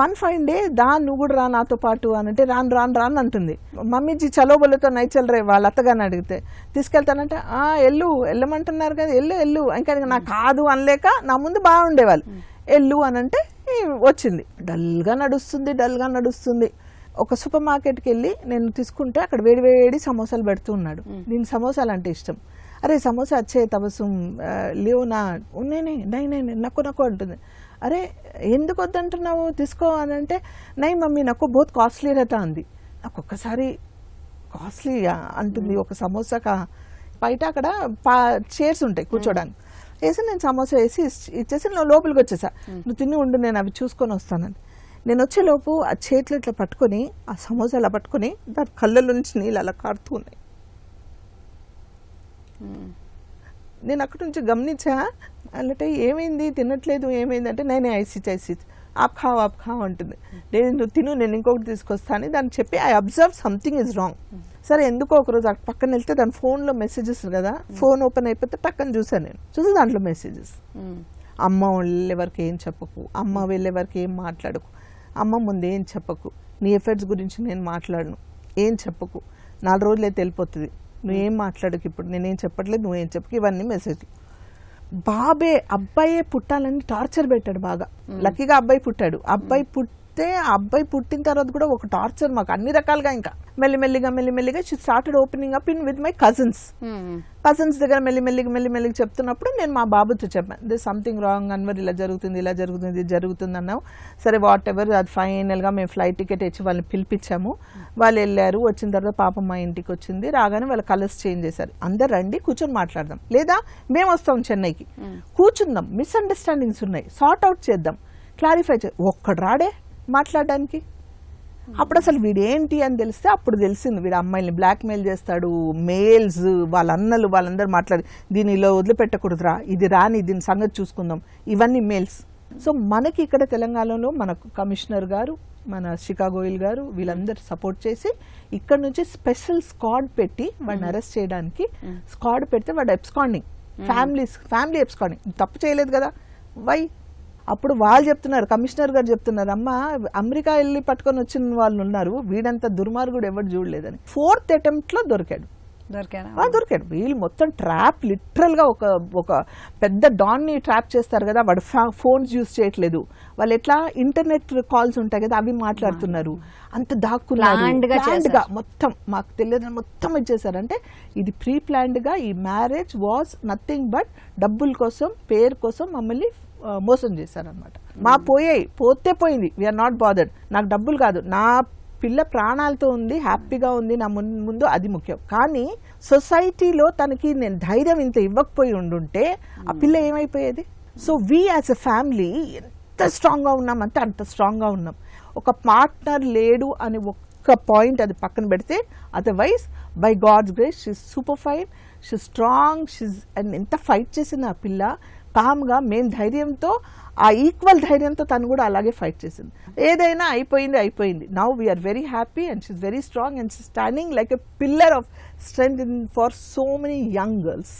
One five day దా నువ్వు కూడా రా నాతో పాటు అని అంటే రాను రాను రాను అంటుంది. మమ్మీజీ చలోబలతో నైచల్ రే వాళ్ళ అత్తగారిని అడిగితే తీసుకెళ్తానంటే ఆ ఎల్లు వెళ్ళమంటున్నారు కదా ఎల్లు ఎల్లు. ఇంకా నాకు కాదు అనలేక నా ముందు బాగుండేవాళ్ళు. ఎల్లు అని అంటే వచ్చింది. డల్గా నడుస్తుంది డల్గా నడుస్తుంది. ఒక సూపర్ మార్కెట్కి వెళ్ళి నేను తీసుకుంటే అక్కడ వేడి వేడి సమోసాలు పెడుతూ ఉన్నాడు. నేను సమోసాలు అంటే ఇష్టం. అరే సమోసా వచ్చే తబసం లేవునా నేనే నై. నై నక్కు నక్కు అంటుంది. అరే ఎందుకు వద్దంటున్నావు? తీసుకో అని అంటే నై మమ్మీ నాకు బహుత్ కాస్ట్లీ రహతా అంది. నాకు ఒక్కసారి కాస్ట్లీ అంటుంది ఒక సమోసాకా. బయట అక్కడ పా చైర్స్ ఉంటాయి కూర్చోడానికి. వేసి నేను సమోసా వేసి ఇచ్చేసి నువ్వు లోపలికి వచ్చేసా. నువ్వు తిని ఉండు నేను అవి చూసుకొని వస్తానని నేను వచ్చేలోపు ఆ చేతులు ఇట్లా పట్టుకొని ఆ సమోసా అలా పట్టుకొని దాని కళ్ళ నుంచి నీళ్ళు అలా కారుతూ ఉన్నాయి. నేను అక్కడి నుంచి గమనించా అంటే ఏమైంది తినట్లేదు ఏమైంది అంటే నేనే ఐసి ఐసిచ్ ఆప్ ఖావ్ ఆప్ ఖావ్ అంటుంది. నేను నువ్వు తిను నేను ఇంకొకటి తీసుకొస్తాను దాన్ని చెప్పి I observe something is wrong సరే ఎందుకో ఒకరోజు అటు పక్కన వెళ్తే దాని ఫోన్లో మెసేజెస్ కదా ఫోన్ ఓపెన్ అయిపోతే టక్కన చూసాను నేను. చూసి దాంట్లో మెసేజెస్ అమ్మ వెళ్ళే వరకు ఏం చెప్పకు అమ్మ వెళ్ళే వరకు ఏం మాట్లాడకు అమ్మ ముందు ఏం చెప్పకు నీ ఎఫర్ట్స్ గురించి నేను మాట్లాడను ఏం చెప్పకు. నాలుగు రోజులైతే వెళ్ళిపోతుంది. నువ్వేం మాట్లాడకు ఇప్పుడు నేనేం చెప్పట్లేదు నువ్వేం చెప్పకు ఇవన్నీ మెసేజ్ బాబే అబ్బాయే పుట్టాలని టార్చర్ పెట్టాడు బాగా. లక్కీగా అబ్బాయి పుట్టాడు. అబ్బాయి పుట్టితే ఆ అబ్బాయి పుట్టిన తర్వాత కూడా ఒక టార్చర్ మాకు అన్ని రకాలుగా ఇంకా. మెల్లిమెల్లిగా మెల్లిమెల్లిగా she started opening up in with my cousins cousins దగ్గర మెల్లి మెల్లిగా మెల్లి మెల్లిగా చెప్తున్నప్పుడు నేను మా బాబుతో చెప్పాను. దిస్ సంథింగ్ రాంగ్ అన్వర్ ఇలా జరుగుతుంది ఇలా జరుగుతుంది ఇది జరుగుతుంది అన్నావు. సరే వాట్ ఎవర్ అది ఫైనల్గా మేము ఫ్లైట్ టికెట్ ఇచ్చి వాళ్ళని పిలిపించాము. వాళ్ళు వెళ్ళారు వచ్చిన తర్వాత పాపం మా ఇంటికి వచ్చింది. రాగానే వాళ్ళ కలర్స్ చేంజ్ చేశారు. అందరు రండి కూర్చొని మాట్లాడదాం. లేదా మేము వస్తాం చెన్నైకి. కూర్చుందాం మిస్అండర్స్టాండింగ్స్ ఉన్నాయి. సార్ట్ అవుట్ చేద్దాం. క్లారిఫై చే ఒక్కడు రాడే మాట్లాడడానికి? అప్పుడు అసలు వీడు ఏంటి అని తెలిస్తే అప్పుడు తెలిసింది. వీడు అమ్మాయిల్ని బ్లాక్మెయిల్ చేస్తాడు మేల్స్ వాళ్ళ అన్నలు వాళ్ళందరూ మాట్లాడి దీని ఇలా వదిలిపెట్టకూడదురా ఇది రాని దీని సంగతి చూసుకుందాం. ఇవన్నీ మేల్స్ సో మనకి ఇక్కడ తెలంగాణలో మన కమిషనర్ గారు మన షికాగోయిల్ గారు వీళ్ళందరూ సపోర్ట్ చేసి ఇక్కడ నుంచి స్పెషల్ స్క్వాడ్ పెట్టి వాడిని అరెస్ట్ చేయడానికి స్క్వాడ్ పెడితే వాడు ఎబ్స్కాండింగ్ ఫ్యామిలీస్ ఫ్యామిలీ ఎబ్స్కాండింగ్ తప్పు చేయలేదు కదా. వై? అప్పుడు వాళ్ళు చెప్తున్నారు కమిషనర్ గారు చెప్తున్నారు అమ్మ అమెరికా వెళ్ళి పట్టుకొని వచ్చిన వాళ్ళు ఉన్నారు వీడంత దుర్మార్గుడు ఎవరు చూడలేదని. ఫోర్త్ అటెంప్ట్లో దొరికాడు. దొరికానా ఆ, దొరికాడు. వీళ్ళు మొత్తం ట్రాప్ లిటరల్గా ఒక ఒక పెద్ద డాన్ని ట్రాప్ చేస్తారు కదా వాడు ఫోన్స్ యూజ్ చేయట్లేదు. వాళ్ళు ఎట్లా ఇంటర్నెట్ కాల్స్ ఉంటాయి కదా అవి మాట్లాడుతున్నారు. అంత దాక్కున్నారు. Planned గా Planned చేశారు. గా మొత్తం మాకు తెలియదు మొత్తం ఇచ్చేసారంటే ఇది ప్రీ ప్లాన్డ్గా ఈ మ్యారేజ్ వాజ్ నథింగ్ బట్ డబ్బుల కోసం పేరు కోసం మమ్మల్ని మోసం చేశారనమాట మా పోయాయి పోతే పోయింది. వీఆర్ నాట్ బాదర్డ్ నాకు డబ్బులు కాదు. నా పిల్ల ప్రాణాలతో ఉంది హ్యాపీగా ఉంది నా ముందు అది ముఖ్యం. కానీ సొసైటీలో తనకి నేను ధైర్యం ఇంత ఇవ్వకపోయి ఉండుంటే ఆ పిల్ల ఏమైపోయేది? So we as a family ఎంత స్ట్రాంగ్గా ఉన్నామంటే అంత స్ట్రాంగ్గా ఉన్నాం. ఒక పార్ట్నర్ లేడు అని ఒక్క పాయింట్ అది పక్కన పెడితే otherwise by God's grace she's super fine she strong she's and ఎంత ఫైట్ చేసింది ఆ పిల్ల? కామ్గా మేము ధైర్యంతో ఆ ఈక్వల్ ధైర్యంతో తను కూడా అలాగే ఫైట్ చేసింది. ఏదైనా అయిపోయింది అయిపోయింది. Now we are very happy and she's very strong and she standing like a pillar of strength in for so many young girls